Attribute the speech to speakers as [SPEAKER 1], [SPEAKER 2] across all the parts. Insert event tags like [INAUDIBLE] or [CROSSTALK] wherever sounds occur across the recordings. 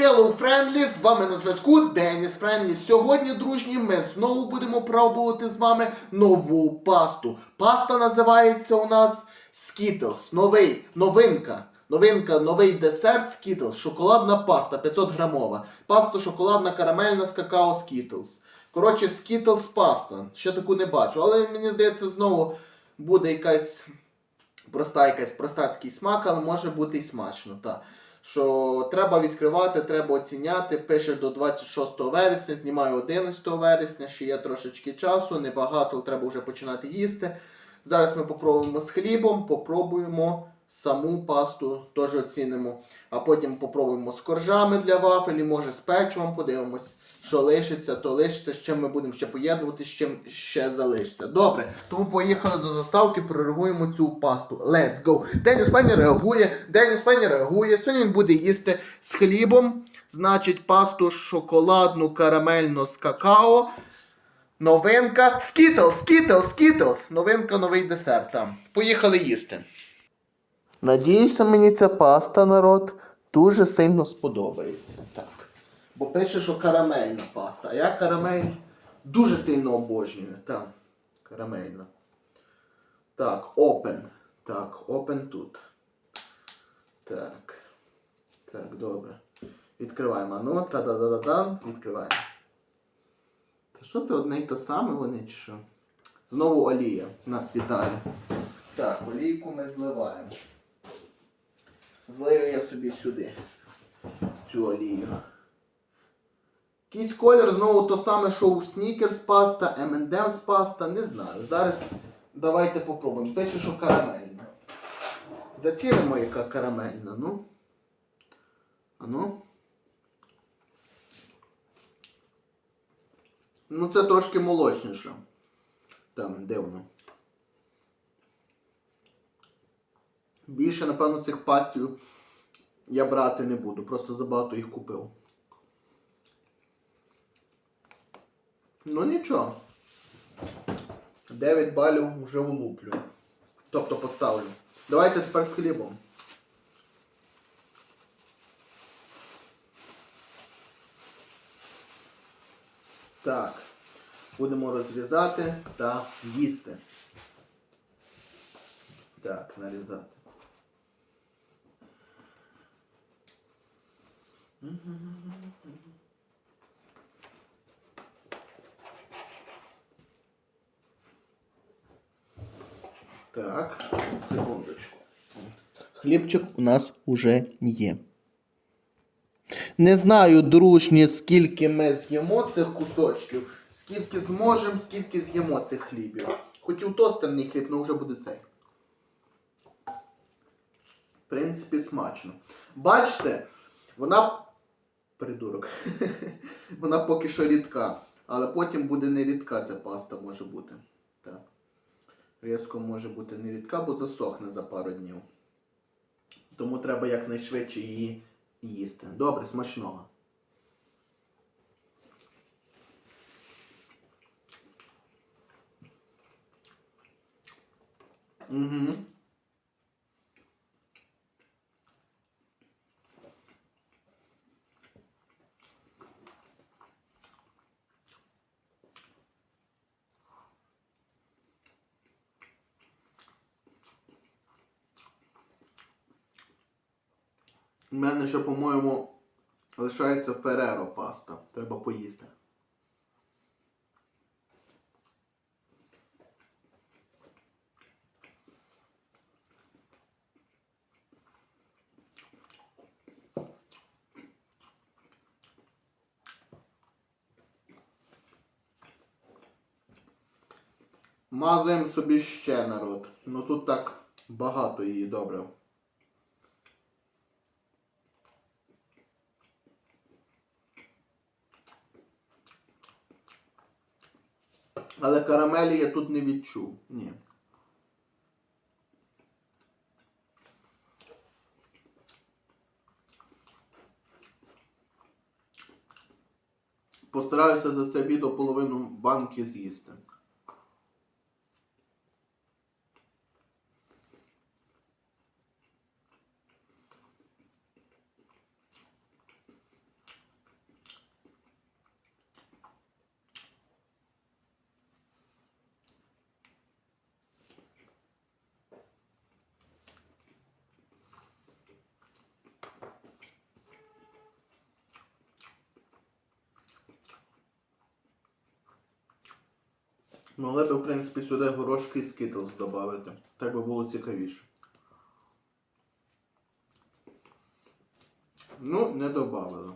[SPEAKER 1] Hello Friendly, з вами на зв'язку Деніс Френлі. Сьогодні, дружні, ми знову будемо пробувати з вами нову пасту. Паста називається у нас Skittles. Новий, новинка. Новинка, новий десерт Skittles. Шоколадна паста 500 грамова. Паста шоколадна карамельна з какао Skittles. Коротше, Skittles паста. Ще таку не бачу. Але мені здається, знову буде якась проста якась простацький смак, але може бути і смачно. Та. Що треба відкривати, треба оціняти. Пише до 26 вересня, знімаю 11 вересня, ще є трошечки часу, небагато, треба вже починати їсти. Зараз ми попробуємо з хлібом, попробуємо саму пасту, теж оцінимо. А потім попробуємо з коржами для вафелі, може з печивом, подивимось, що лишиться, то лишиться, з чим ми будемо ще поєднувати, з чим ще залишиться. Добре, тому поїхали до заставки, прореагуємо цю пасту. Let's go! Деніс Пенні реагує, Деніс Пенні реагує. Сьогодні він буде їсти з хлібом, значить, пасту шоколадну карамельну з какао. Новинка. Skittles, Skittles, Skittles. Новинка, новий десерт. Там. Поїхали їсти. Надіюся, мені ця паста, народ, дуже сильно сподобається. Так. Бо пише, що карамельна паста. А я карамель дуже сильно обожнюю. Так. Карамельна. Так, open. Так, open тут. Так. Так, добре. Відкриваємо. Ну, та-да-да-да-да. Відкриваємо. Та що це одне й то саме вони чи що? Знову олія нас вітає. Так, олійку ми зливаємо. Злию я собі сюди цю олію. Якийсь колір знову то саме, що у Snickers паста, M&M's паста, не знаю. Зараз давайте попробуємо. Пише, що карамельна. Зацінимо, яка карамельна, ну. А ну. Ну, це трошки молочніше. Там, де воно? Більше, напевно, цих пастів я брати не буду. Просто забагато їх купив. Ну нічого. 9 балів вже влуплю. Тобто поставлю. Давайте тепер з хлібом. Так. Будемо розрізати та їсти. Так, нарізати. Так, секундочку. Хлібчик у нас уже є. Не знаю, дружні, скільки ми з'їмо цих кусочків, скільки зможемо, скільки з'їмо цих хлібів. Хотів тостерний хліб, але вже буде цей. В принципі, смачно. Бачите, вона. Придурок. [LAUGHS] вона поки що рідка. Але потім буде не рідка ця паста може бути. Так. Різко може бути не рідка, бо засохне за пару днів. Тому треба якнайшвидше її їсти. Добре, смачного. Угу. У мене ще, по-моєму, лишається Фереро паста. Треба поїсти. Мазуємо собі ще народ. Ну тут так багато її добре. Але карамелі я тут не відчув. Ні. Постараюся за це відео половину банки з'їсти. Могли б, в принципі, сюди горошки і скітлс додати. Так би було цікавіше. Ну, не додали.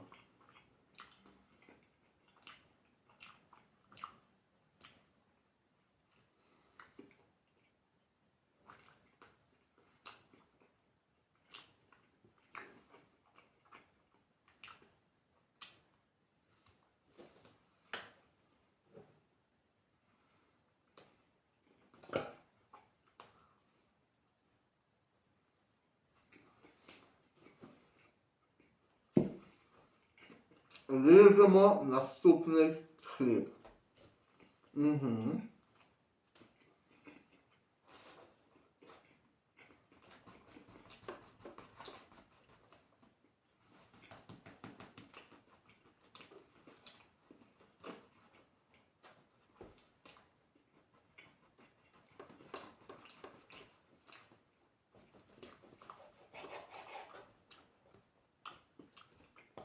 [SPEAKER 1] Ріжемо наступний хліб. Угу.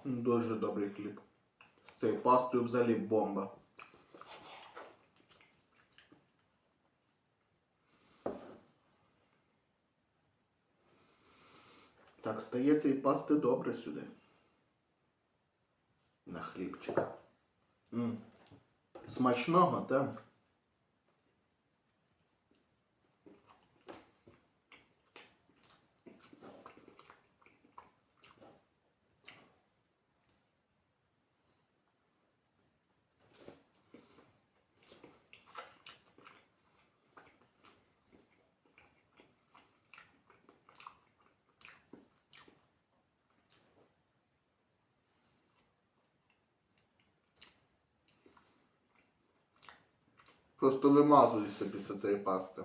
[SPEAKER 1] Дуже добрий хліб. Цією пастою взагалі бомба. Так, стає цієї пасти добре сюди. На хлібчик. М. Смачного, так? Просто вимазуюся після цієї пасти.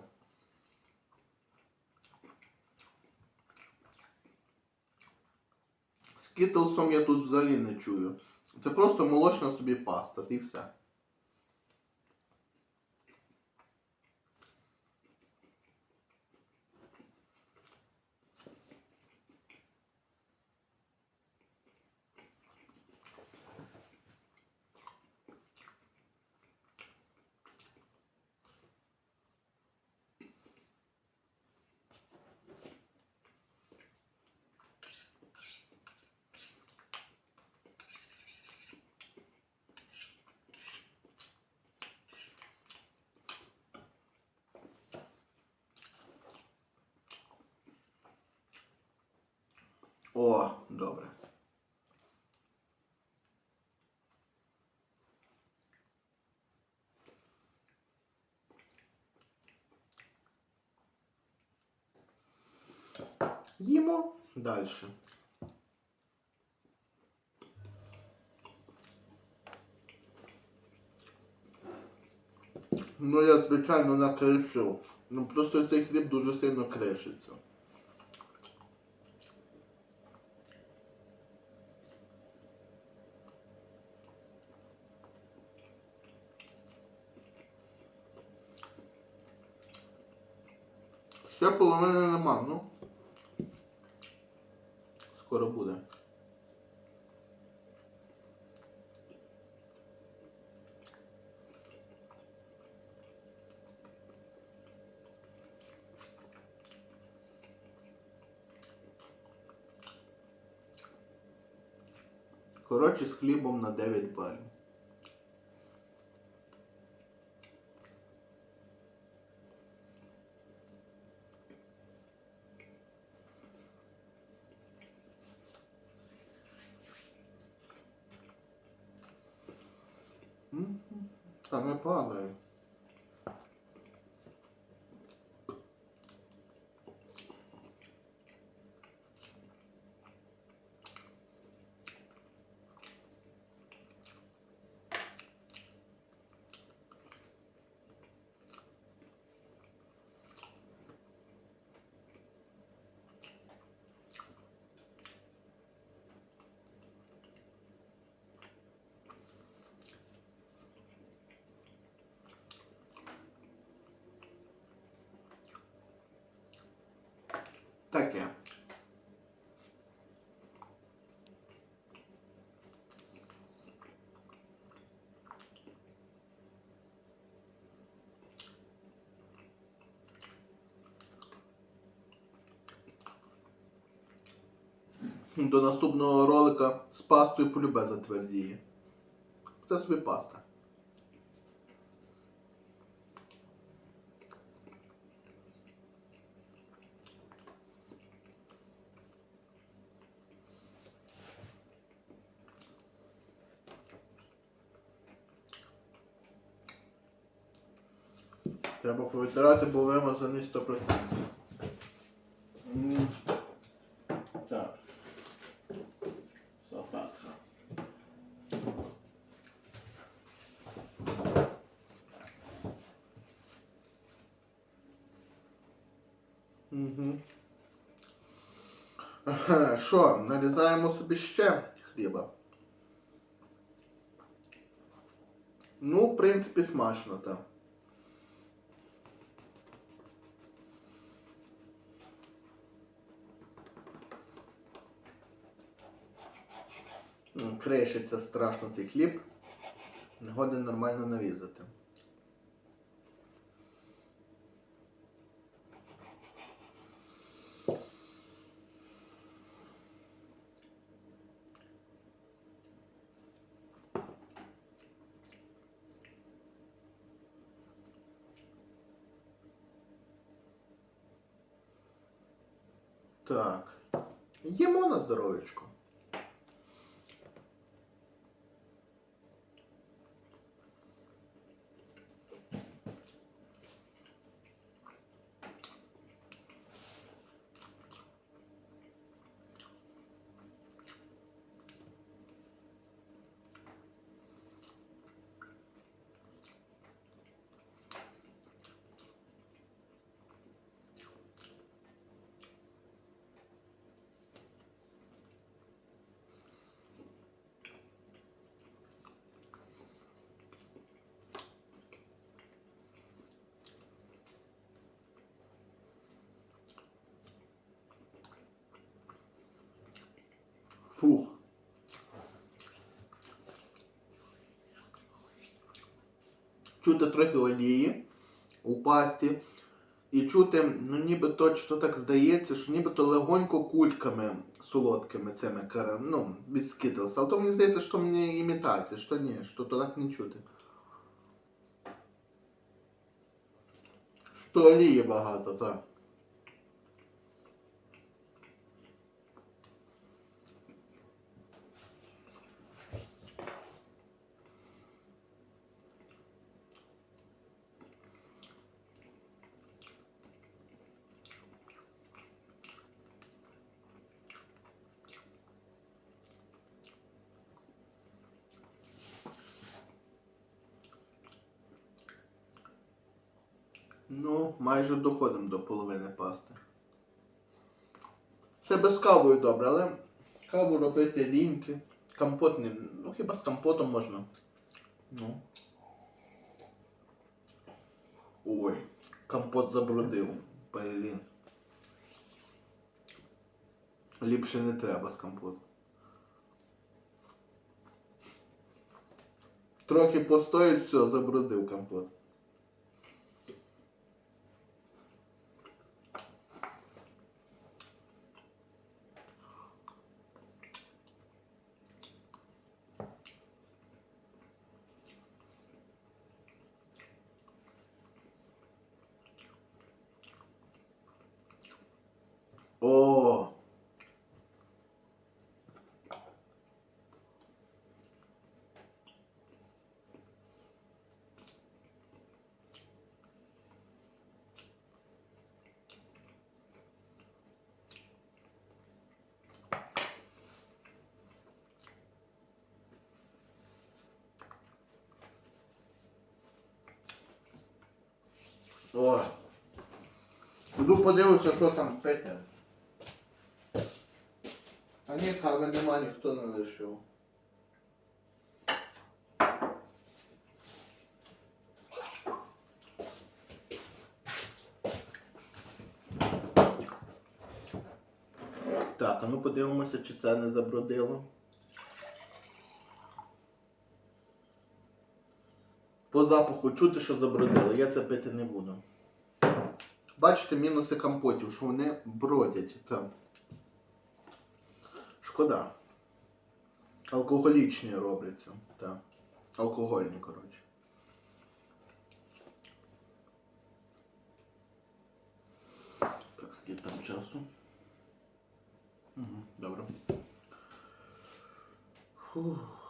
[SPEAKER 1] З кітлсом я тут взагалі не чую. Це просто молочна собі паста, і все. О, добре. Їмо далі. Ну, я, звичайно, накришив. Ну, просто цей хліб дуже сильно кришиться. Ще половини нема, ну. Скоро буде. Коротше, з хлібом на 9 балів. таке. До наступного ролика з пастою полюбе затвердіє. Це собі паста. Треба повитирати, бо вимазаний 100%. М. Так. Салфетка. Угу. Що, нарізаємо собі ще хліба? Ну, в принципі, смачно, так. М, Кришиться страшно цей хліб. Не годен нормально нарізати. Так. Їмо на здоров'ячко. Фух. Чути трохи олії у пасті. І чути, ну ніби точно так здається, що нібито легонько кульками солодкими цими ну, від Skittles. Але то мені здається, що мені імітація, що ні, що то так не чути. Що олії багато, так. Ну, майже доходимо до половини пасти. Це без кавою добре, але каву робити ліньки. Компот не. Ну хіба з компотом можна. Ну. Ой, компот забрудив. Блін. Ліпше не треба з компотом. Трохи постоїть, все, забрудив компот. О! О! Буду подивитися, що там пити. А ні, кави нема, ніхто не лишив. Так, а ну подивимося, чи це не забродило. По запаху чути, що забродило, я це пити не буду. Бачите мінуси компотів, що вони бродять там. Шкода. Алкоголічні робляться. Так. Алкогольні, коротше. Так, скільки там часу? Угу, добре. Фух.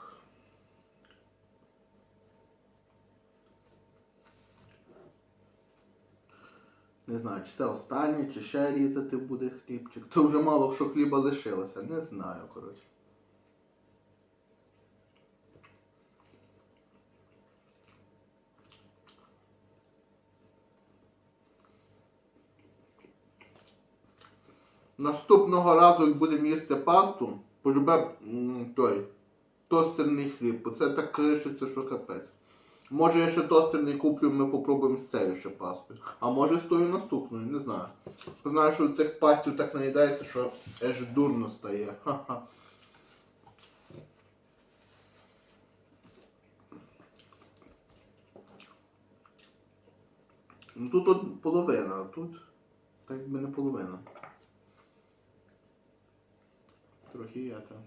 [SPEAKER 1] Не знаю, чи це останнє, чи ще різати буде хлібчик. То вже мало що хліба лишилося. Не знаю, коротше. Наступного разу, як будемо їсти пасту, полюбе той тостерний хліб, бо це так кришиться, що капець. Може я ще тостерний куплю, ми попробуємо з цією ще пастою. А може з тою наступною, не знаю. Знаю, що цих пастів так наїдається, що аж дурно стає. Ха-ха. Ну тут от половина, а тут так якби не половина. Трохи є там.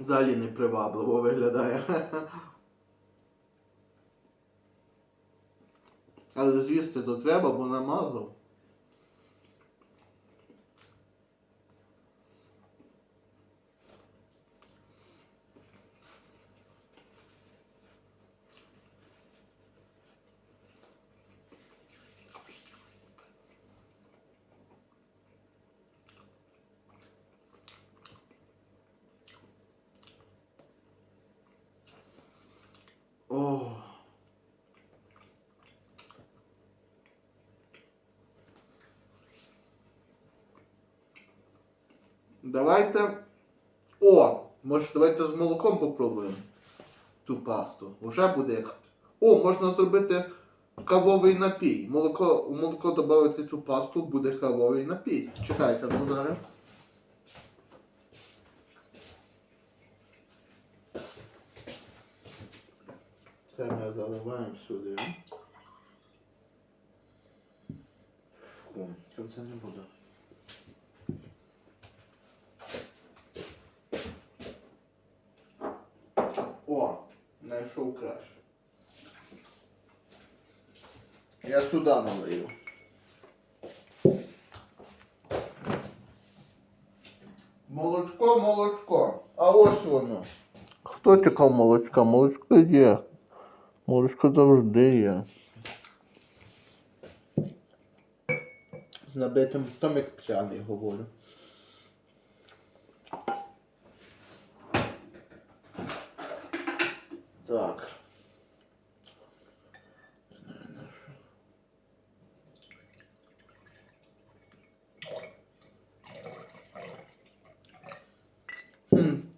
[SPEAKER 1] Взагалі непривабливо виглядає. [LAUGHS] Але з'їсти то треба, бо намазав. Давайте. О! Може давайте з молоком попробуємо ту пасту. Уже буде як. О, можна зробити кавовий напій. Молоко, у молоко додати цю пасту, буде кавовий напій. Чекайте, ну зараз. Це ми заливаємо сюди. Фу, це не буде. О, знайшов краще. Я сюди налию. Молочко, молочко. А ось воно. Хто чекав молочка? Молочко є. Молочко завжди є. З набитим ртом, як п'яний говорю. Так.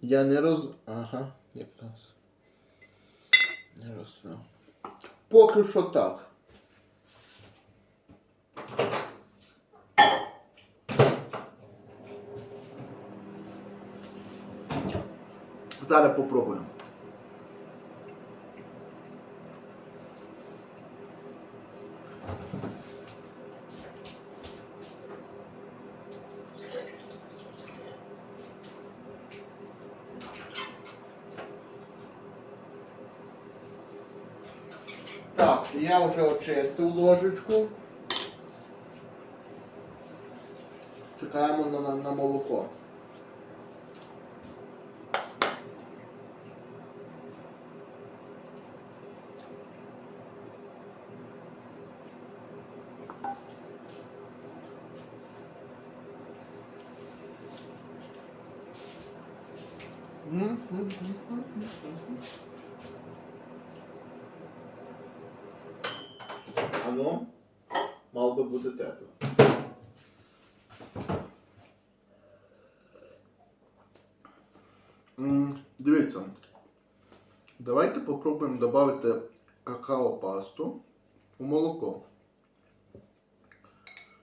[SPEAKER 1] Я не роз... Ага, якраз. Не розумію. Поки що так. Зараз попробуємо. Так, я вже очистив ложечку. Чекаємо на, на, молоко. Ану, мало би бути тепло. М, Дивіться. Давайте попробуємо додати какао-пасту у молоко.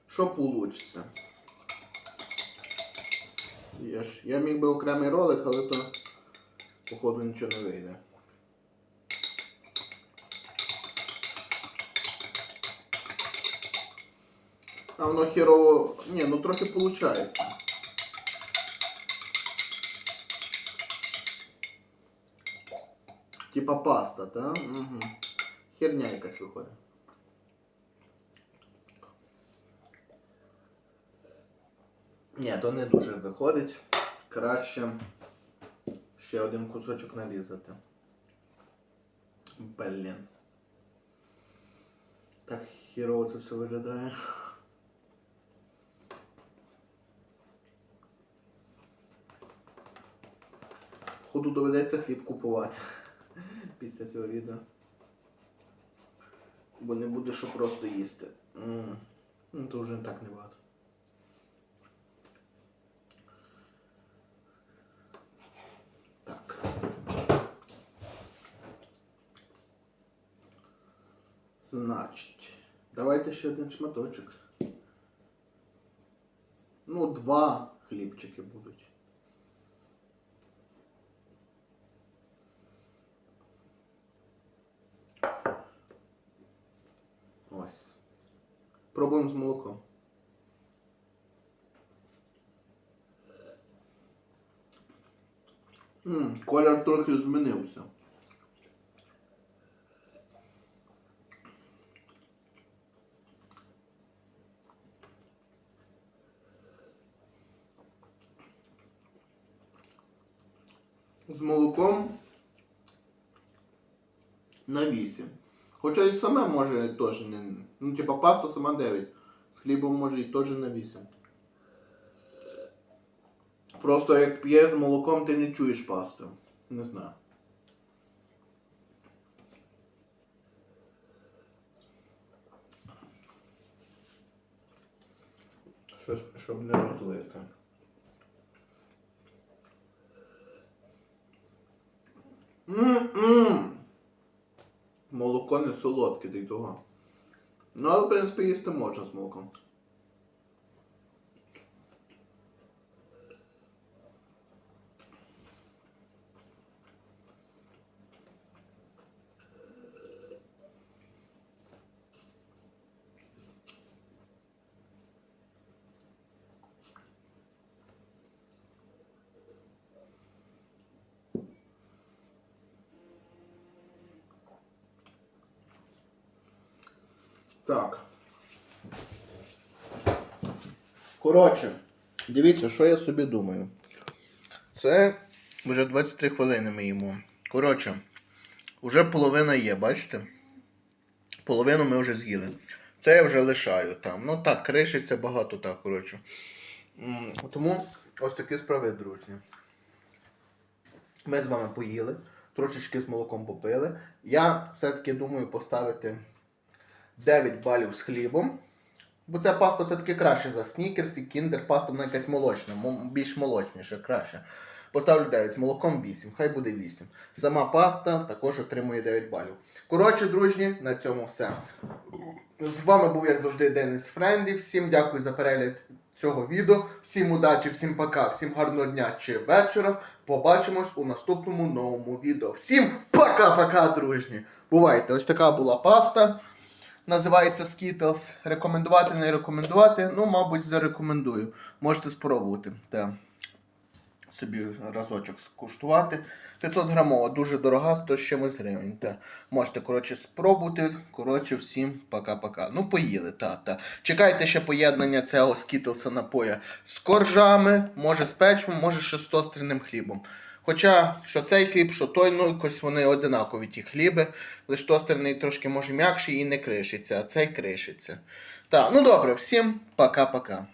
[SPEAKER 1] Що вийде? Я, ж, я міг би окремий ролик, але то походу нічого не вийде. А воно херово. Ні, ну трохи виходить. Типа паста, так? Угу. Херня якась виходить. Ні, то не дуже виходить. Краще ще один кусочок нарізати. Блін. Так хірово це все виглядає. Ходу доведеться хліб купувати після цього відео. Бо не буде що просто їсти. М. Ну, то вже не так небагато. Так. Значить, давайте ще один шматочок. Ну, два хлібчики будуть. Ось. Пробуємо з молоком. М, колір трохи змінився. З молоком на 8. Хоча і саме може теж не. Ну, типа паста сама 9. З хлібом може і теж на 8. Просто як п'єш з молоком, ти не чуєш пасту. Не знаю. Щось, щоб не розлити. Молоко не солодке до того. Ну, але, в принципі, їсти можна з молоком. Так. Коротше, дивіться, що я собі думаю. Це вже 23 хвилини ми їмо. Коротше, вже половина є, бачите? Половину ми вже з'їли. Це я вже лишаю там. Ну так, кришиться багато так, коротше. Тому ось такі справи, друзі. Ми з вами поїли, трошечки з молоком попили. Я все-таки думаю поставити 9 балів з хлібом. Бо ця паста все-таки краще за снікерс і кіндер паста, вона якась молочна, більш молочніша, краще. Поставлю 9, з молоком 8, хай буде 8. Сама паста також отримує 9 балів. Коротше, дружні, на цьому все. З вами був, як завжди, Денис Френді. Всім дякую за перегляд цього відео. Всім удачі, всім пока, всім гарного дня чи вечора. Побачимось у наступному новому відео. Всім пока-пока, дружні! Бувайте, ось така була паста. Називається Skittles. Рекомендувати, не рекомендувати. Ну, мабуть, зарекомендую. Можете спробувати. Та. Собі разочок скуштувати. 500 грамова, дуже дорога, 100 з чимось гривень. Та. Можете, коротше, спробувати. Коротше, всім пока-пока. Ну, поїли, та, та. Чекайте ще поєднання цього скітлса напоя з коржами, може з печивом, може ще з тостреним хлібом. Хоча, що цей хліб, що той, ну якось вони одинакові ті хліби, лиш тостерний трошки може м'якший і не кришиться, а цей кришиться. Так, ну добре, всім пока-пока.